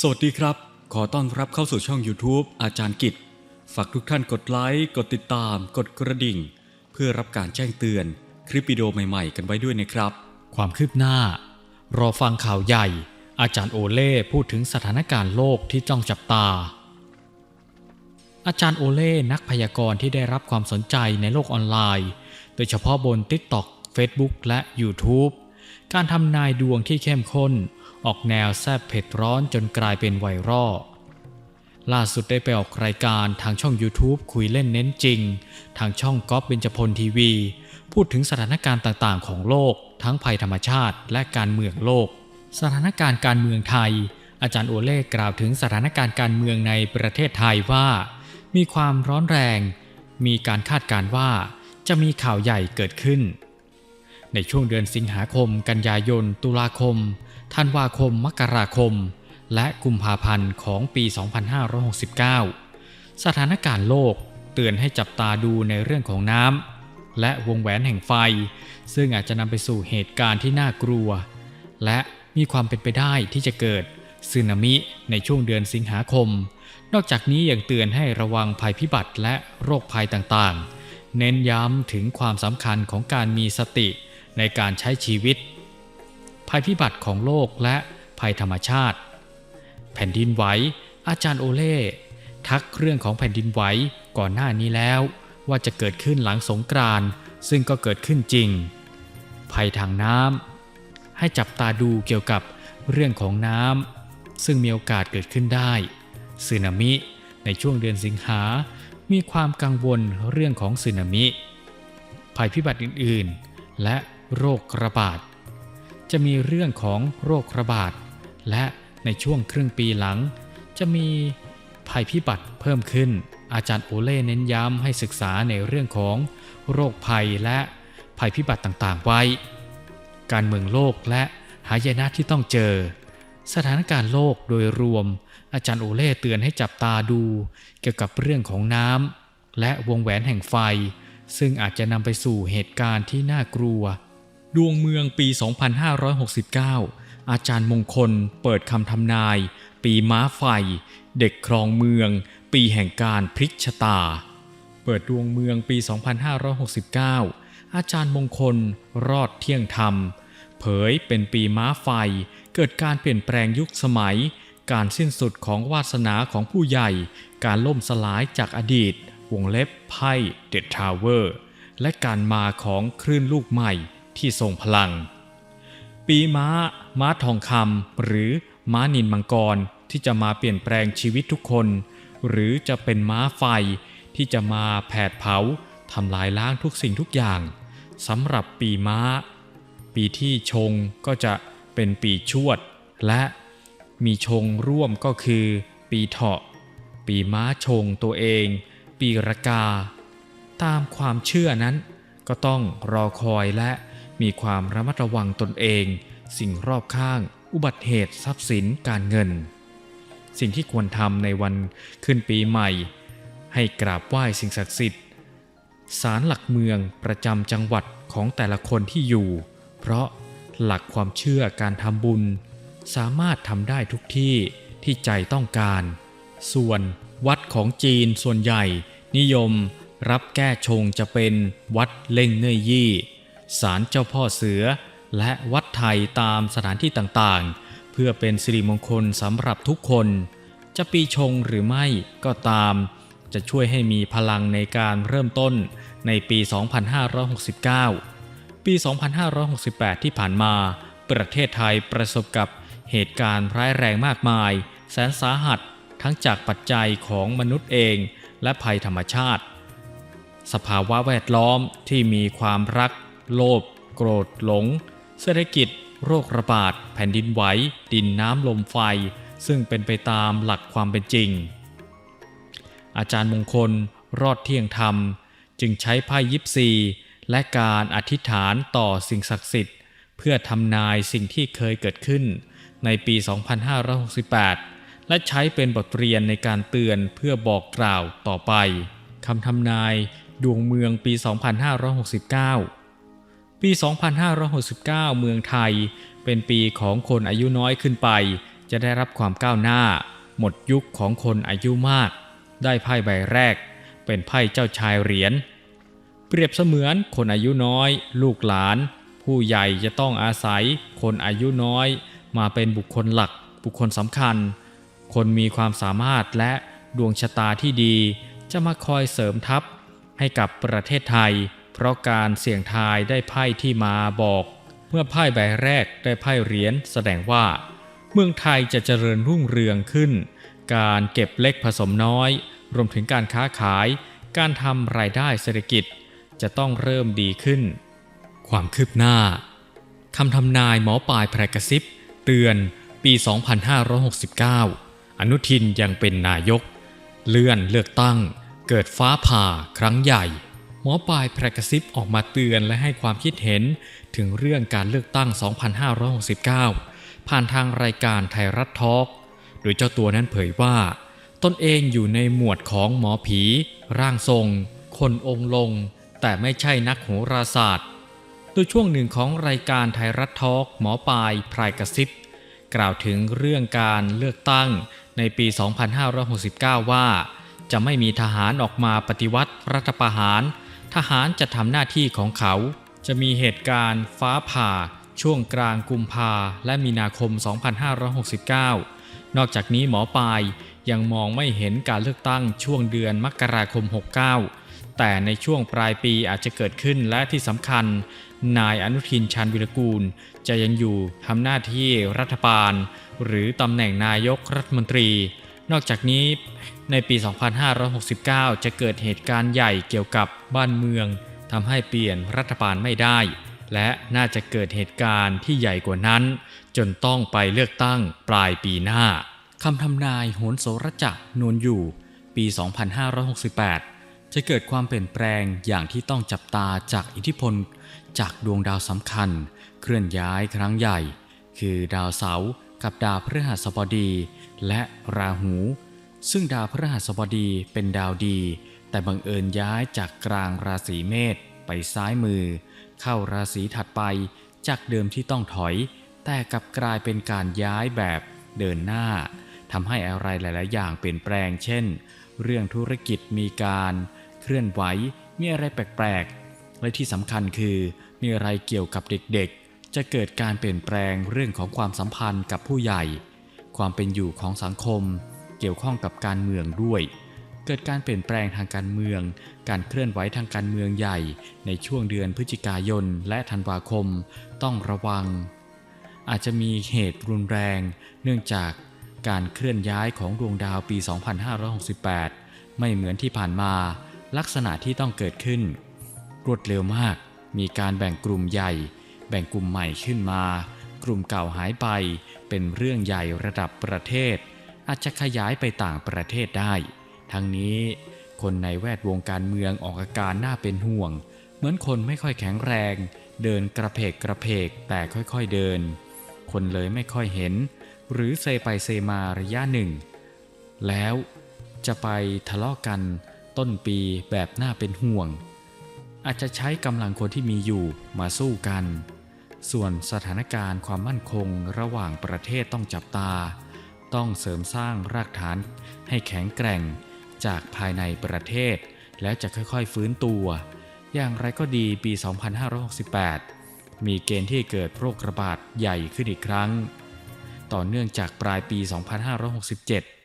สวัสดีครับ ขอต้อนรับเข้าสู่ช่อง YouTube อาจารย์กิจ ฝากทุกท่านกดไลค์ กดติดตาม กดกระดิ่ง เพื่อรับการแจ้งเตือน คลิปวิดีโอใหม่ๆ กันไว้ด้วยนะครับ ความคืบหน้า รอฟังข่าวใหญ่ อาจารย์โอเล่พูดถึงสถานการณ์โลกที่จ้องจับตา อาจารย์โอเล่นักพยากรณ์ที่ได้รับความสนใจในโลกออนไลน์ โดยเฉพาะบน TikTok Facebook และ YouTube การทำนายดวงที่เข้มข้น ออกแนวแซ่บเผ็ดร้อนจนกลายเป็นไวรัลล่าสุดได้ไปออกรายการทางช่อง YouTube คุยเล่นเน้นจริง ทางช่องก๊อฟเบญจพลทีวี พูดถึงสถานการณ์ต่างๆ ของโลก ทั้งภัยธรรมชาติและการเมืองโลก สถานการณ์การเมืองไทย อาจารย์โอเล่กล่าวถึงสถานการณ์การเมืองในประเทศไทยว่า มีความร้อนแรง มีการคาดการณ์ว่า จะมีข่าวใหญ่เกิดขึ้น ในช่วงเดือนสิงหาคม กันยายน ตุลาคม ธันวาคม มกราคม และกุมภาพันธ์ของปี 2569 สถานการณ์โลกเตือนให้จับตาดูในเรื่องของน้ำและวงแหวนแห่งไฟ ซึ่งอาจจะนำไปสู่เหตุการณ์ที่น่ากลัว และมีความเป็นไปได้ที่จะเกิดสึนามิในช่วงเดือนสิงหาคม นอกจากนี้ยังเตือนให้ระวังภัยพิบัติและโรคภัยต่างๆ เน้นย้ำถึงความสำคัญของการมีสติในการใช้ชีวิต ภัยพิบัติของโลกและภัยธรรมชาติ แผ่นดินไหว อาจารย์โอเล่ทักเรื่องของแผ่นดินไหวก่อนหน้านี้แล้ว ว่าจะเกิดขึ้นหลังสงกรานซึ่งก็เกิดขึ้นจริง ภัยทางน้ำให้จับตาดูเกี่ยวกับเรื่องของน้ำซึ่งมีโอกาสเกิดขึ้นได้สึนามิในช่วงเดือนสิงหา มีความกังวลเรื่องของสึนามิ ภัยพิบัติอื่น ๆ และโรคระบาด จะมีเรื่องของโรคระบาด และในช่วงครึ่งปีหลัง จะมีภัยพิบัติเพิ่มขึ้น อาจารย์โอเล่เน้นย้ำให้ศึกษาในเรื่องของโรคภัยและภัยพิบัติต่างๆ ไว้ การเมืองโลกและหายนะที่ต้องเจอ สถานการณ์โลกโดยรวม อาจารย์โอเล่เตือนให้จับตาดู เกี่ยวกับเรื่องของน้ำและวงแหวนแห่งไฟ ซึ่งอาจจะนำไปสู่เหตุการณ์ที่น่ากลัว ดวงเมืองปี 2569 อาจารย์มงคลเปิดคำทำนาย ปีม้าไฟ เด็กครองเมือง ปีแห่งการพลิกชะตา เปิดดวงเมืองปี 2569 อาจารย์มงคลรอดเที่ยงธรรม เผยเป็นปีม้าไฟ เกิดการเปลี่ยนแปลงยุคสมัย การสิ้นสุดของวาสนาของผู้ใหญ่ การล่มสลายจากอดีต วงเล็บไพ่เดดทาวเวอร์ และการมาของคลื่นลูกใหม่ ที่ทรงพลัง ปีม้า ม้าทองคำหรือม้านินมังกรที่จะมาเปลี่ยนแปลงชีวิตทุกคน หรือจะเป็นม้าไฟที่จะมาแผดเผาทำลายล้างทุกสิ่งทุกอย่างสำหรับปีม้า ปีที่ชงก็จะเป็นปีชวด และมีชงร่วมก็คือ ปีเถาะ ปีม้าชงตัวเอง ปีรากา ตามความเชื่อนั้นก็ต้องรอคอยและ มีความระมัดระวังตนเอง สิ่งรอบข้าง อุบัติเหตุทรัพย์สินการเงิน สิ่งที่ควรทำในวันขึ้นปีใหม่ ให้กราบไหว้สิ่งศักดิ์สิทธิ์ศาลหลักเมืองประจำจังหวัดของแต่ละคนที่อยู่ เพราะหลักความเชื่อการทำบุญ สามารถทำได้ทุกที่ที่ใจต้องการ ส่วนวัดของจีนส่วนใหญ่ นิยมรับแก้ชงจะเป็นวัดเล่งเนยยี่ ศาลเจ้าพ่อเสือ และวัดไทยตามสถานที่ต่างๆ เพื่อเป็นสิริมงคลสำหรับทุกคน จะปีชงหรือไม่ก็ตาม จะช่วยให้มีพลังในการเริ่มต้นในปี 2569 ปี 2568 ที่ผ่านมา ประเทศไทยประสบกับเหตุการณ์ร้ายแรงมากมาย แสนสาหัสทั้งจากปัจจัยของมนุษย์เองและภัยธรรมชาติ สภาวะแวดล้อมที่มีความรัก โลภโกรธหลง เศรษฐกิจ โรคระบาด แผ่นดินไหว ดินน้ำลมไฟ ซึ่งเป็นไปตามหลักความเป็นจริง อาจารย์มงคลรอดเที่ยงธรรม จึงใช้ไพ่ยิปซี และการอธิษฐานต่อสิ่งศักดิ์สิทธิ์ เพื่อทำนายสิ่งที่เคยเกิดขึ้น ในปี 2568 และใช้เป็นบทเรียนในการเตือนเพื่อบอกกล่าวต่อไปคำทำนายดวงเมืองปี 2569 ปี 2569 เมืองไทย เป็นปีของคนอายุน้อยขึ้นไป จะได้รับความก้าวหน้า หมดยุคของคนอายุมาก ได้ไพ่ใบแรก เป็นไพ่เจ้าชายเหรียญเปรียบเสมือนคนอายุน้อย ลูกหลาน ผู้ใหญ่จะต้องอาศัย คนอายุน้อย มาเป็นบุคคลหลัก บุคคลสำคัญ คนมีความสามารถและดวงชะตาที่ดี จะมาคอยเสริมทัพให้กับประเทศไทย เพราะการเสี่ยงทายได้ไพ่ที่มาบอก เมื่อไพ่ใบแรกได้ไพ่เหรียญแสดงว่า เมืองไทยจะเจริญรุ่งเรืองขึ้น การเก็บเล็กผสมน้อย รวมถึงการค้าขาย การทำรายได้เศรษฐกิจจะต้องเริ่มดีขึ้น ความคืบหน้าคำทำนายหมอปลายแพรกระซิบเตือนปี 2569 อนุทินยังเป็นนายก เลื่อนเลือกตั้ง เกิดฟ้าผ่าครั้งใหญ่ หมอปลายแพรกระซิบออกมาเตือนและให้ความคิดเห็น ถึงเรื่องการเลือกตั้ง 2569 ผ่านทางรายการไทยรัฐทอล์กโดยเจ้าตัวนั้นเผยว่า ตนเองอยู่ในหมวดของหมอผี ร่างทรง คนองค์ลง แต่ไม่ใช่นักโหราศาสตร์โดยช่วงหนึ่งของรายการไทยรัฐทอล์กหมอปลายพรายกระซิบกล่าวถึงเรื่องการเลือกตั้งในปี 2569 ว่า จะไม่มีทหารออกมาปฏิวัติรัฐประหาร ทหารจะทำหน้าที่ของเขา จะมีเหตุการณ์ฟ้าผ่า ช่วงกลางกุมภาและมีนาคม 2569 นอกจากนี้หมอปลายยังมองไม่เห็นการเลือกตั้งช่วงเดือนมกราคม 69 แต่ในช่วงปลายปีอาจจะเกิดขึ้นและที่สำคัญ นายอนุทินชาญวิรกูล จะยังอยู่ทำหน้าที่รัฐบาล หรือตำแหน่งนายกรัฐมนตรี นอกจากนี้ในปี 2569 จะเกิดเหตุการณ์ใหญ่เกี่ยวกับบ้านเมืองทำให้เปลี่ยนรัฐบาลไม่ได้ และน่าจะเกิดเหตุการณ์ที่ใหญ่กว่านั้น จนต้องไปเลือกตั้งปลายปีหน้าคำทำนายโหนโสรจักนวลอยู่ ปี 2568 จะเกิดความเปลี่ยนแปลงอย่างที่ต้องจับตาจากอิทธิพล จากดวงดาวสำคัญ เคลื่อนย้ายครั้งใหญ่ คือดาวเสาร์ กับดาวพฤหัสบดี และราหู ซึ่งดาวพฤหัสบดีเป็นดาวดี แต่บังเอิญย้ายจากกลางราศีเมษไปซ้ายมือ เข้าราศีถัดไปจากเดิมที่ต้องถอย แต่กลับกลายเป็นการย้ายแบบเดินหน้าทำให้อะไรหลาย ๆ อย่างเปลี่ยนแปลง เช่น เรื่องธุรกิจมีการเคลื่อนไหวมีอะไรแปลก ๆ และที่สำคัญคือมีอะไรเกี่ยวกับเด็ก ๆ จะเกิดการเปลี่ยนแปลงเรื่องของความสัมพันธ์กับผู้ใหญ่ ความเป็นอยู่ของสังคม เกี่ยวข้องกับการเมืองด้วย เกิดการเปลี่ยนแปลงทางการเมือง การเคลื่อนไหวทางการเมืองใหญ่ ในช่วงเดือนพฤศจิกายนและธันวาคม ต้องระวัง อาจจะมีเหตุรุนแรง เนื่องจากการเคลื่อนย้ายของดวงดาวปี 2568 ไม่เหมือนที่ผ่านมาลักษณะที่ต้องเกิดขึ้น รวดเร็วมาก มีการแบ่งกลุ่มใหญ่ แบ่งกลุ่มใหม่ขึ้นมา กลุ่มเก่าหายไปเป็นเรื่องใหญ่ระดับประเทศ อาจจะขยายไปต่างประเทศได้ ทั้งนี้ คนในแวดวงการเมืองออกอาการน่าเป็นห่วง เหมือนคนไม่ค่อยแข็งแรง เดินกระเพกกระเพกแต่ค่อยๆเดิน คนเลยไม่ค่อยเห็น หรือเซไปเซมาระยะหนึ่ง แล้วจะไปทะเลาะกันต้นปีแบบน่าเป็นห่วง อาจจะใช้กำลังคนที่มีอยู่มาสู้กัน ส่วนสถานการณ์ความมั่นคงระหว่างประเทศต้องจับตา ต้องเสริมสร้างรากฐานให้แข็งแกร่งจากภายในประเทศ แล้วจะค่อยๆฟื้นตัว อย่างไรก็ดีปี 2568 มีเกณฑ์ที่เกิดโรคระบาดใหญ่ขึ้นอีกครั้ง ต่อเนื่องจากปลายปี 2567